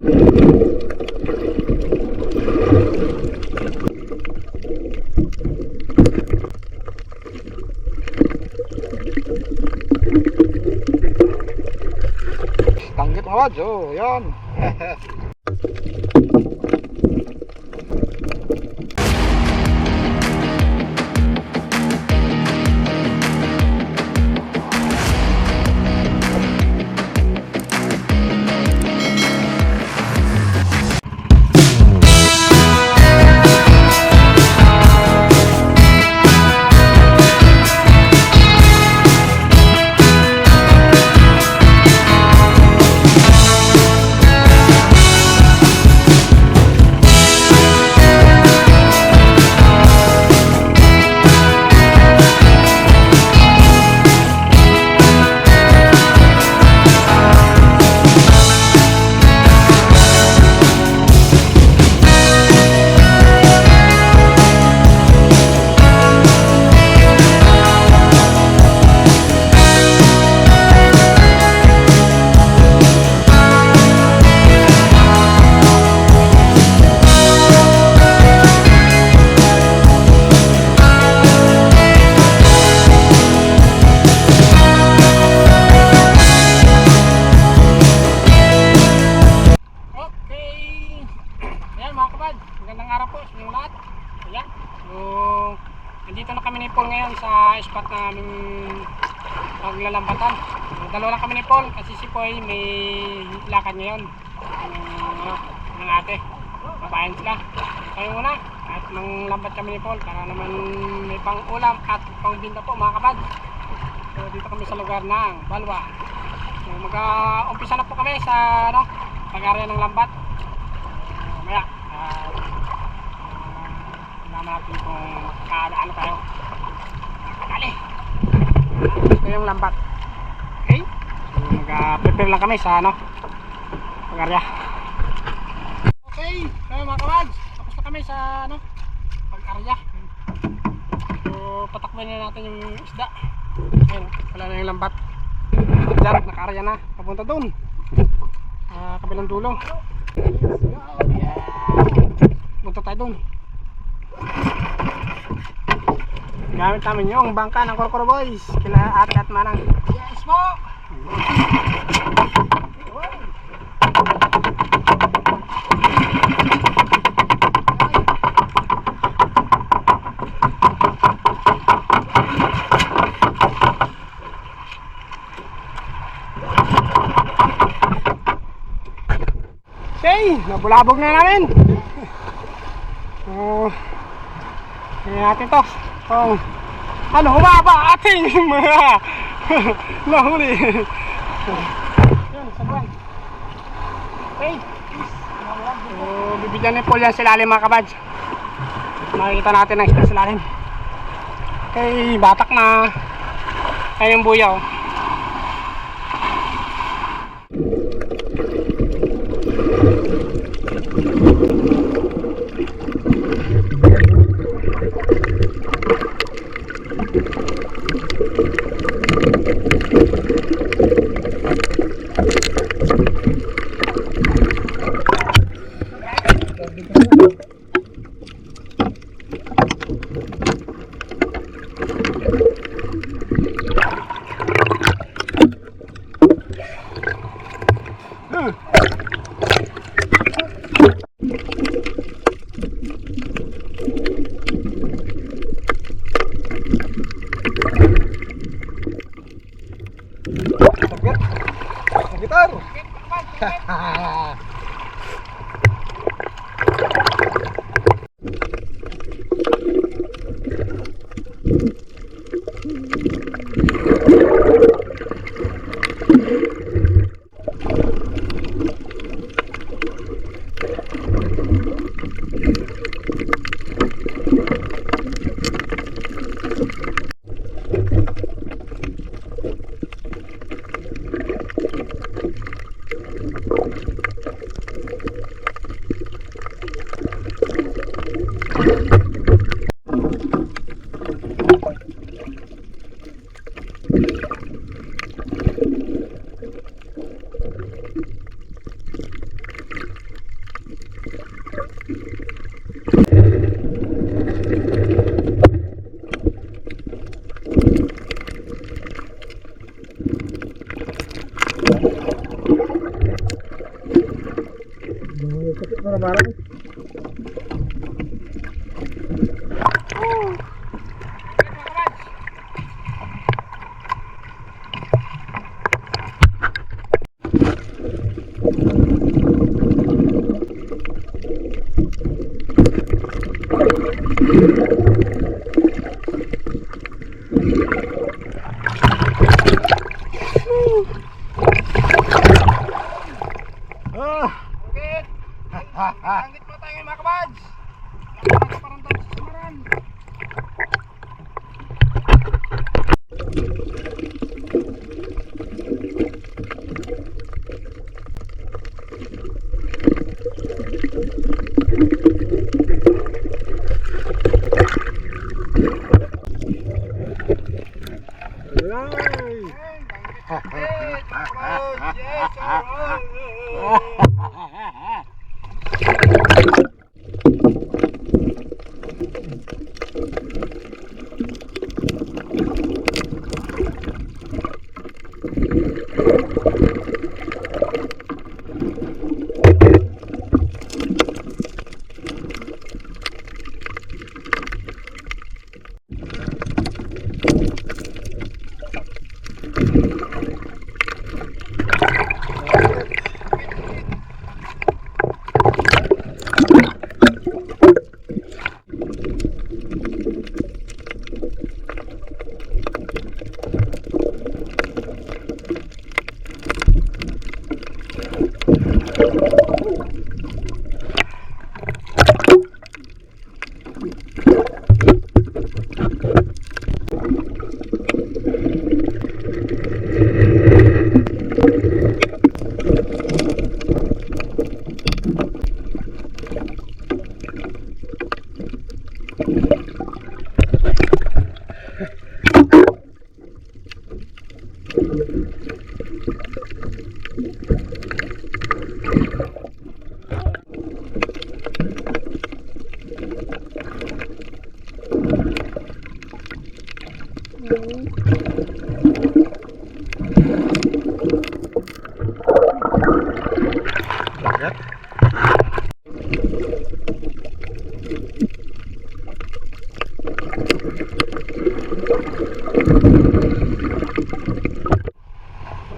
Tanggit kabads, oh, yan. Paul kasi si Poy may lakad ngayon. Ng, ano, ng ate. Babayan sila. Kayo muna. At manglambat kami ni Paul para naman may pang ulam at pang binta po mga kabad. So, dito kami sa lugar ng Balwa. So, mag-umpisa na po kami sa ano, pag-area ng lambat. Uh, maya, uh, uh, natin kung makakaano tayo. Kali! Ito yung lambat. Mag-prepare lang kami sa ano, pag-area. Okay, so mga kawads, tapos na kami sa ano, pag-area. So, patakbo na natin yung isda. Ayun, wala na yung lambat. Diyan, naka-area na. Papunta doon. Ah, kabilang dulo. Punta tayo doon. Gamit namin yung bangka ng Korokoro Boys. Kila ate at manang. Yes po! Okay, nabulabog na namin. Oh, tingnan natin to. Oh, ano, humaba ating mga nahuli. Yun, sabuan. Okay. So, bibigyan ni Paul yan sa ilalim mga kabads. Makikita natin ang isda sa ilalim. Okay, batak na. Ayun yung buyaw. Gitar! thank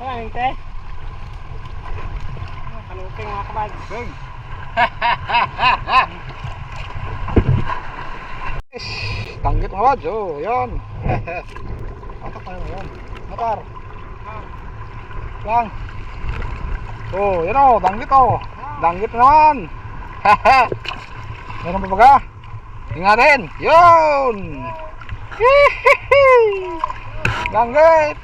Ayan, te. Kanuping mga kabads. Big! Tanggit mga wads, oh, yan. Atak tayo. Matar. Ah, Lang. Oh, yan oh, danggit oh. Danggit naman. Meron pa baga? Ingatin. Yun. Danggit.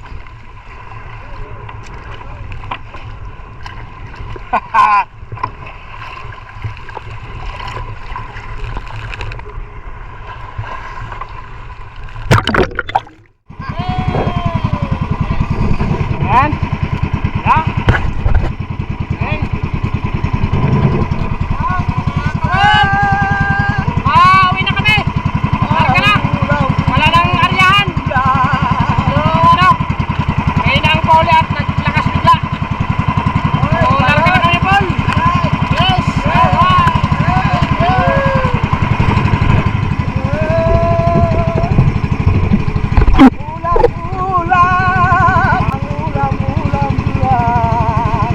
Ayan. Ya. Ayan. Ah, uwi na kami. Marka na. Wala nang aryahan. So, ano? Ngayon na ang pauli at naglakas bigla. So, larga na kami, Paul. Yes. Ulam, ulam. Ang ulam, ulam, ulam.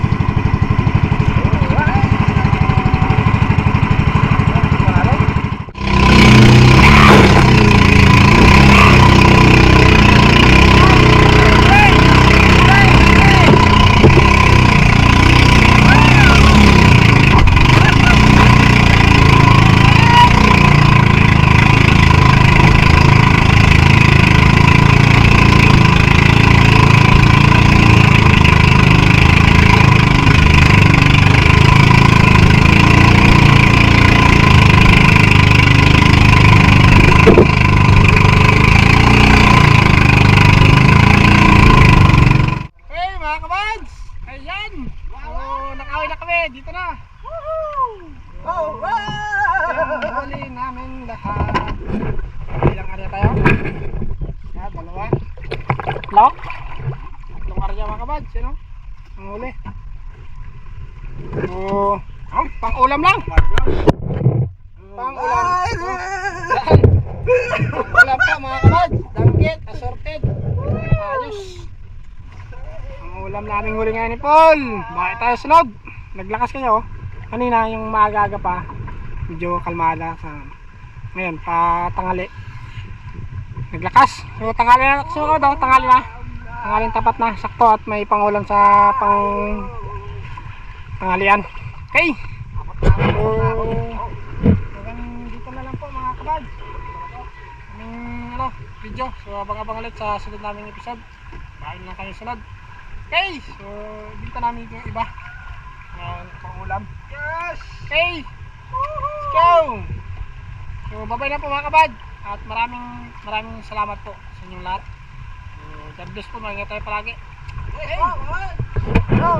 Hey, mga kabads! Ayan! So, kami. Dito na. Oh, Huli namin lahat. Ilang area tayo? Ah, dalawa. Tatlo? Tatlong area mga kabads, ano? Ang huli. So, Pang ulam lang. Pang ulam. Pang ulam pa mga kabad. Danggit, assorted. Ayos. Ang ulam naming huli ngayon ni Paul. Bakit tayo loob? Naglakas kayo. Kanina yung maaga-aga pa. Medyo kalmada sa ngayon pa tangali. Naglakas. So tangali na so daw tangali na. Tangaling tapat na sakto at may pangulam sa pang tangalian. Okay. So, hanggang dito na lang po mga kabad. Aming ano, video. So abang-abang ulit sa sunod naming episode. Bahin lang kayo sunod. Okay. So dito namin yung iba pangulam. Yes! Okay! Let's go! So, babay na po mga kabad. At maraming maraming salamat po sa inyong lahat. So, bless po. Maringat tayo palagi. Hey! Hey! Wow, wow. Hello!